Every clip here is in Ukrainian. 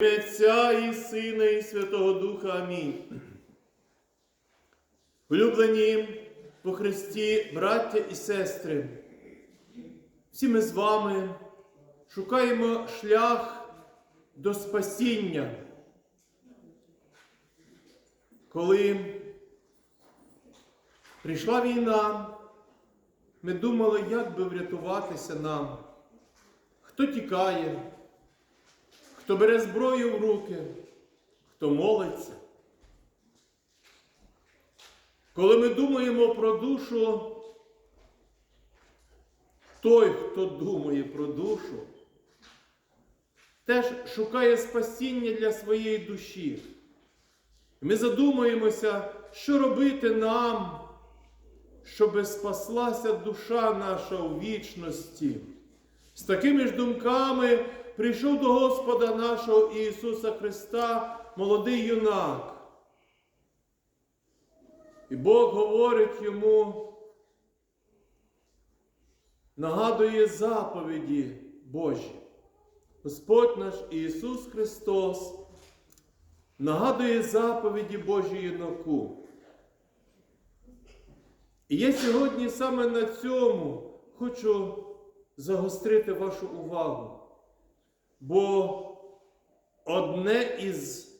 Отця і Сина, і Святого Духа. Амінь. Улюблені по Христі, браття і сестри, всі ми з вами шукаємо шлях до спасіння. Коли прийшла війна, ми думали, як би врятуватися нам, хто тікає хто бере зброю в руки, хто молиться. Коли ми думаємо про душу, той, хто думає про душу, теж шукає спасіння для своєї душі. Ми задумаємося, що робити нам, щоб спаслася душа наша у вічності. З такими ж думками прийшов до Господа нашого Ісуса Христа молодий юнак. І Бог говорить йому, нагадує заповіді Божі. Господь наш Ісус Христос нагадує заповіді Божі юнаку. І я сьогодні саме на цьому хочу загострити вашу увагу. Бо одне із,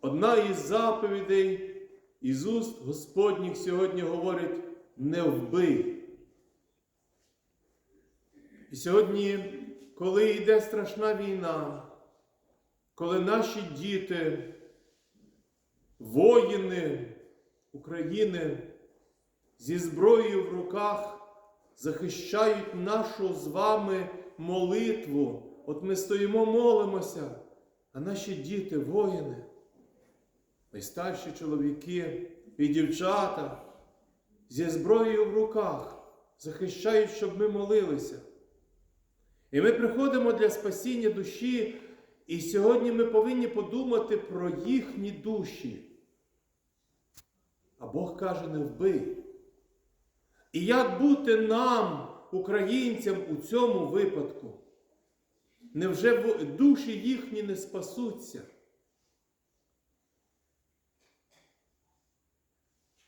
одна із заповідей із уст Господніх сьогодні говорить не вбий. І сьогодні, коли йде страшна війна, коли наші діти, воїни України зі зброєю в руках захищають нашу з вами молитву. От ми стоїмо, молимося, а наші діти, воїни, найстарші чоловіки і дівчата зі зброєю в руках захищають, щоб ми молилися. І ми приходимо для спасіння душі, і сьогодні ми повинні подумати про їхні душі. А Бог каже, не вбий. І як бути нам, українцям, у цьому випадку? Невже душі їхні не спасуться?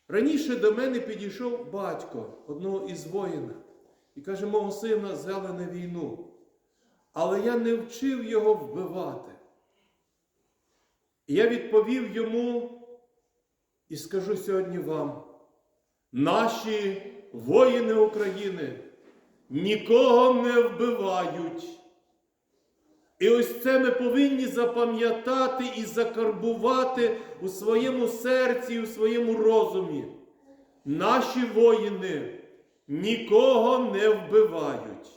Раніше до мене підійшов батько одного із воїна і каже, мого сина взяли на війну, але я не вчив його вбивати. І я відповів йому і скажу сьогодні вам, наші воїни України нікого не вбивають. І ось це ми повинні запам'ятати і закарбувати у своєму серці, і у своєму розумі. Наші воїни нікого не вбивають.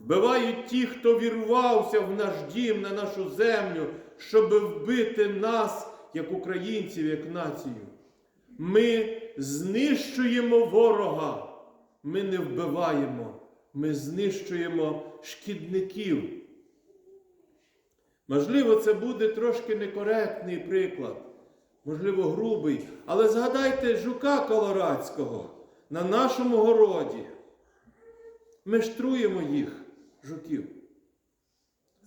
Вбивають ті, хто вірвався в наш дім, на нашу землю, щоб вбити нас, як українців, як націю. Ми знищуємо ворога, ми не вбиваємо, ми знищуємо шкідників. Можливо, це буде трошки некоректний приклад, можливо, грубий, але згадайте жука Колорадського на нашому городі. Ми штруємо їх, жуків.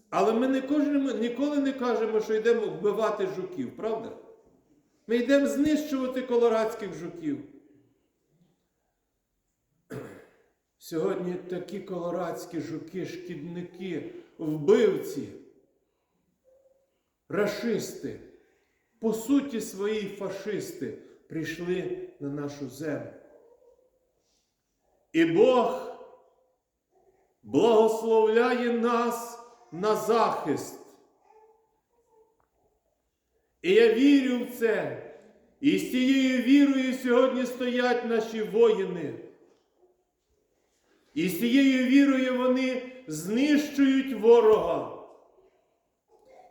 Але ми не кожному, ніколи не кажемо, що йдемо вбивати жуків, правда? Ми йдемо знищувати колорадських жуків. Сьогодні такі колорадські жуки, шкідники, вбивці, рашисти, по суті свої фашисти прийшли на нашу землю. І Бог благословляє нас на захист. І я вірю в це. І з цією вірою сьогодні стоять наші воїни. І з цією вірою вони знищують ворога.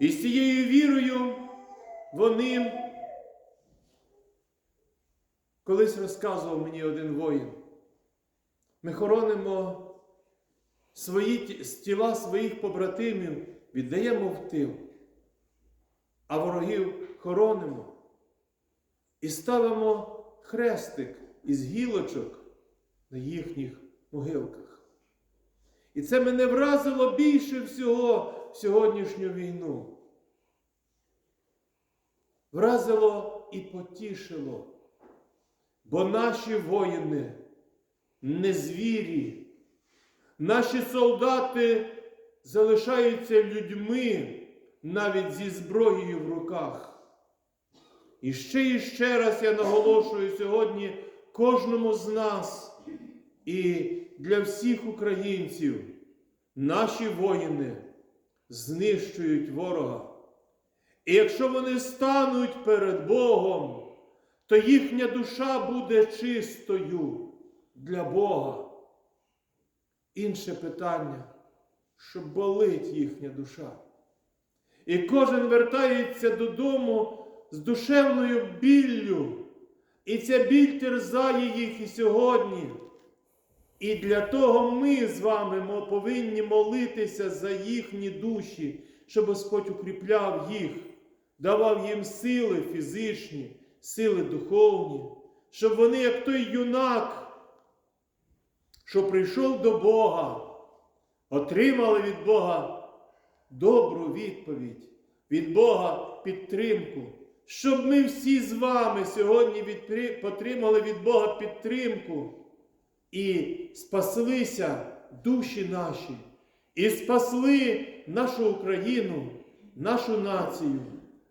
І з цією вірою вони колись розказував мені один воїн. Ми хоронимо свої тіла своїх побратимів, віддаємо в тил, а ворогів хоронимо і ставимо хрестик із гілочок на їхніх могилках. І це мене вразило більше всього, сьогоднішню війну. Вразило і потішило, бо наші воїни не звірі, наші солдати залишаються людьми навіть зі зброєю в руках. І ще і ще раз я наголошую сьогодні кожному з нас і для всіх українців, наші воїни знищують ворога. І якщо вони стануть перед Богом, то їхня душа буде чистою для Бога. Інше питання, що болить їхня душа. І кожен вертається додому з душевною біллю, і ця біль терзає їх і сьогодні. І для того ми з вами повинні молитися за їхні душі, щоб Господь укріпляв їх, давав їм сили фізичні, сили духовні, щоб вони, як той юнак, що прийшов до Бога, отримали від Бога добру відповідь, від Бога підтримку, щоб ми всі з вами сьогодні потримали від Бога підтримку і спаслися душі наші, і спасли нашу Україну, нашу націю,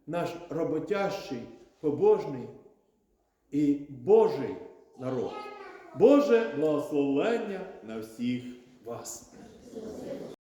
наш роботящий, побожний і Божий народ. Боже благословення на всіх вас.